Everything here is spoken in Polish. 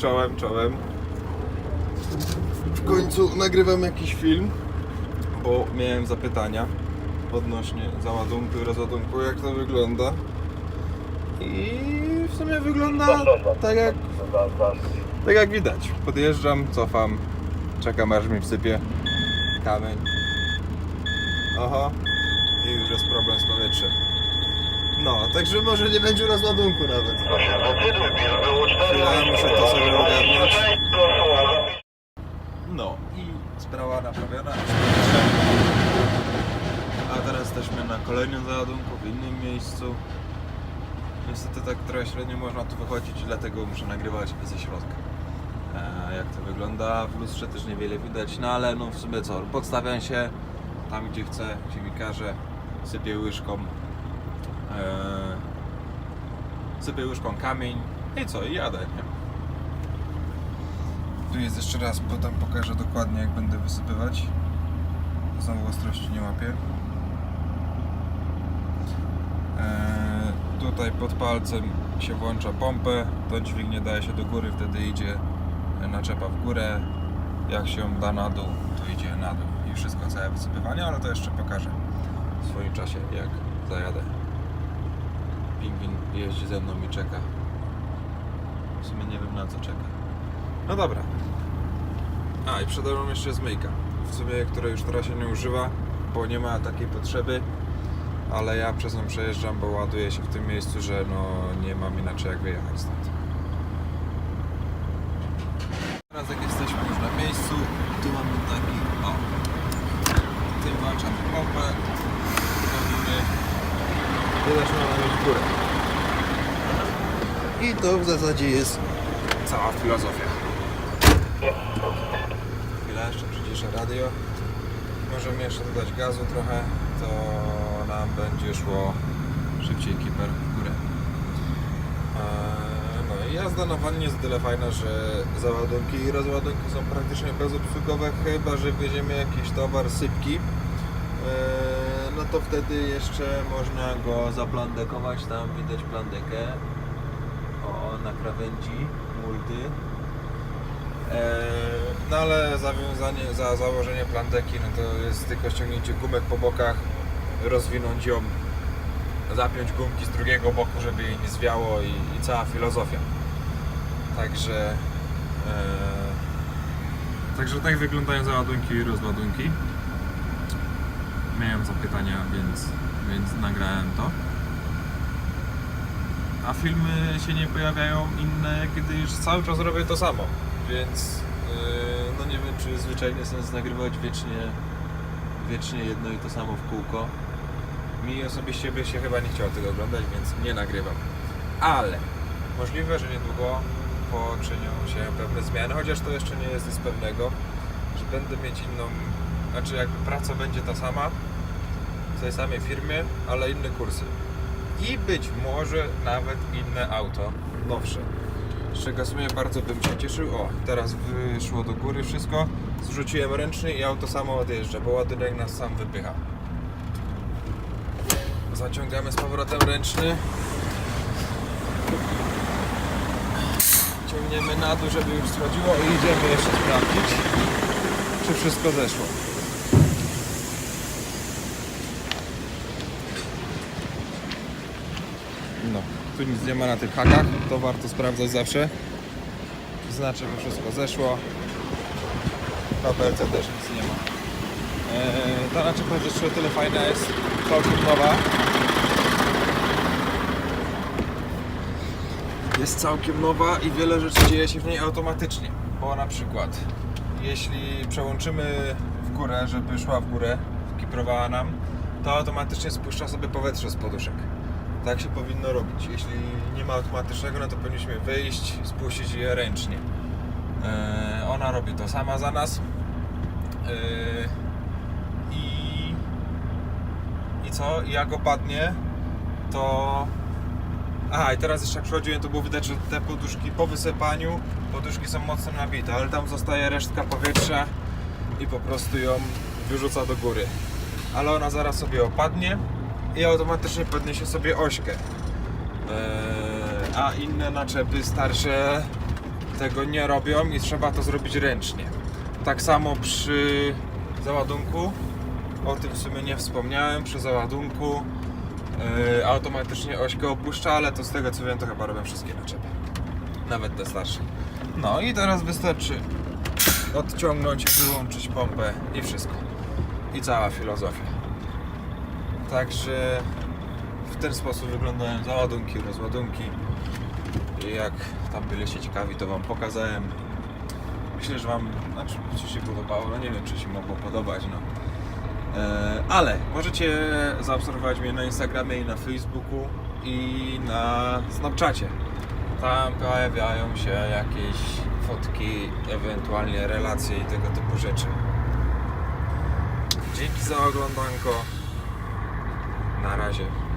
Czołem, czołem. W końcu nagrywam jakiś film, bo miałem zapytania odnośnie załadunku i rozładunku, jak to wygląda. I w sumie wygląda tak jak, tak jak widać. Podjeżdżam, cofam, czekam aż mi wsypie kamień. Oho, i już jest problem z powietrzem. No, także może nie będzie rozładunku nawet. Chwila, muszę to sobie ogarnąć. No i sprawa naprawiona. A teraz jesteśmy na kolejnym załadunku w innym miejscu. Niestety tak trochę średnio można tu wychodzić, dlatego muszę nagrywać ze środka. E, jak to wygląda, w lustrze też niewiele widać, no ale no w sumie co, podstawiam się tam gdzie chcę, gdzie mi każe, sypię łyżką e, sypię łyżką kamień i co, i jadę, nie? Tu jest jeszcze raz, potem pokażę dokładnie jak będę wysypywać. Znowu ostrości nie łapię. Eee, tutaj pod palcem się włącza pompę, to dźwignię daje się do góry, wtedy idzie naczepa w górę. Jak się da na dół, to idzie na dół i wszystko całe wysypywanie, ale to jeszcze pokażę w swoim czasie jak zajadę. Pingwin jeździ ze mną i czeka. W sumie nie wiem na co czeka. No dobra. A i przede mną jeszcze zmyjka. W sumie, której już teraz się nie używa, bo nie ma takiej potrzeby. Ale ja przez nią przejeżdżam, bo ładuję się w tym miejscu, że no nie mam inaczej jak wyjechać stąd. Teraz jak jesteśmy już na miejscu, tu mamy taki, o, tym włączamy pompę, mieć górę. I to w zasadzie jest cała filozofia. Chwilę jeszcze przyciszę radio. Możemy jeszcze dodać gazu trochę, to nam będzie szło szybciej kiper w górę. Eee, No i jazda na wannie jest tyle fajna, że załadunki i rozładunki są praktycznie bezobsługowe, chyba że weźmiemy jakiś towar sypki. No to wtedy jeszcze można go zaplandekować, tam widać plandekę. O, na krawędzi multy. Eee, No ale zawiązanie, za założenie plandeki, no to jest tylko ściągnięcie gumek po bokach, rozwinąć ją, zapiąć gumki z drugiego boku, żeby jej nie zwiało i, i cała filozofia. Także eee, Także tak wyglądają załadunki i rozładunki. Miałem zapytania, więc, więc nagrałem to. A filmy się nie pojawiają inne, kiedy już cały czas robię to samo. Więc yy, no nie wiem, czy zwyczajnie sens nagrywać wiecznie, wiecznie jedno i to samo w kółko. Mi osobiście by się chyba nie chciało tego oglądać, więc nie nagrywam. Ale możliwe, że niedługo poczynią się pewne zmiany, chociaż to jeszcze nie jest nic pewnego, że będę mieć inną, znaczy jakby praca będzie ta sama, w tej samej firmie, ale inne kursy. I być może nawet inne auto, nowsze. Z czego w sumie bardzo bym się cieszył. O, teraz wyszło do góry wszystko. Zrzuciłem ręczny i auto samo odjeżdża, bo ładunek nas sam wypycha. Zaciągamy z powrotem ręczny. Ciągniemy na dół, żeby już schodziło i idziemy jeszcze sprawdzić, czy wszystko zeszło. No, tu nic nie ma na tych hakach, to warto sprawdzać zawsze. Znaczy, że wszystko zeszło. Na BLC też nic nie ma. Eee, ta naczepa jeszcze o tyle fajna jest, całkiem nowa. Jest całkiem nowa i wiele rzeczy dzieje się w niej automatycznie. Bo na przykład, jeśli przełączymy w górę, żeby szła w górę, kiprowała nam, to automatycznie spuszcza sobie powietrze z poduszek. Tak się powinno robić. Jeśli nie ma automatycznego, no to powinniśmy wyjść, spuścić je ręcznie. Eee, ona robi to sama za nas. Eee, I, I co? I jak opadnie, to. Aha, i teraz jeszcze jak przychodziłem, to było widać, że te poduszki po wysypaniu, poduszki są mocno nabite, ale tam zostaje resztka powietrza i po prostu ją wyrzuca do góry. Ale ona zaraz sobie opadnie i automatycznie podniesie sobie ośkę. Eee, a inne naczepy starsze tego nie robią i trzeba to zrobić ręcznie. Tak samo przy załadunku, o tym w sumie nie wspomniałem, przy załadunku yy, automatycznie ośkę opuszcza, ale to z tego co wiem to chyba robią wszystkie naczepy. Nawet te starsze. No i teraz wystarczy odciągnąć, wyłączyć pompę i wszystko. I cała filozofia. Także w ten sposób wyglądają załadunki, rozładunki. Jak tam byliście ciekawi, to Wam pokazałem. Myślę, że Wam znaczy, czy się podobało. No nie wiem, czy się mogło podobać. No. E, ale możecie zaobserwować mnie na Instagramie i na Facebooku i na Snapchacie. Tam pojawiają się jakieś fotki, ewentualnie relacje i tego typu rzeczy. Dzięki za oglądanko. Na razie.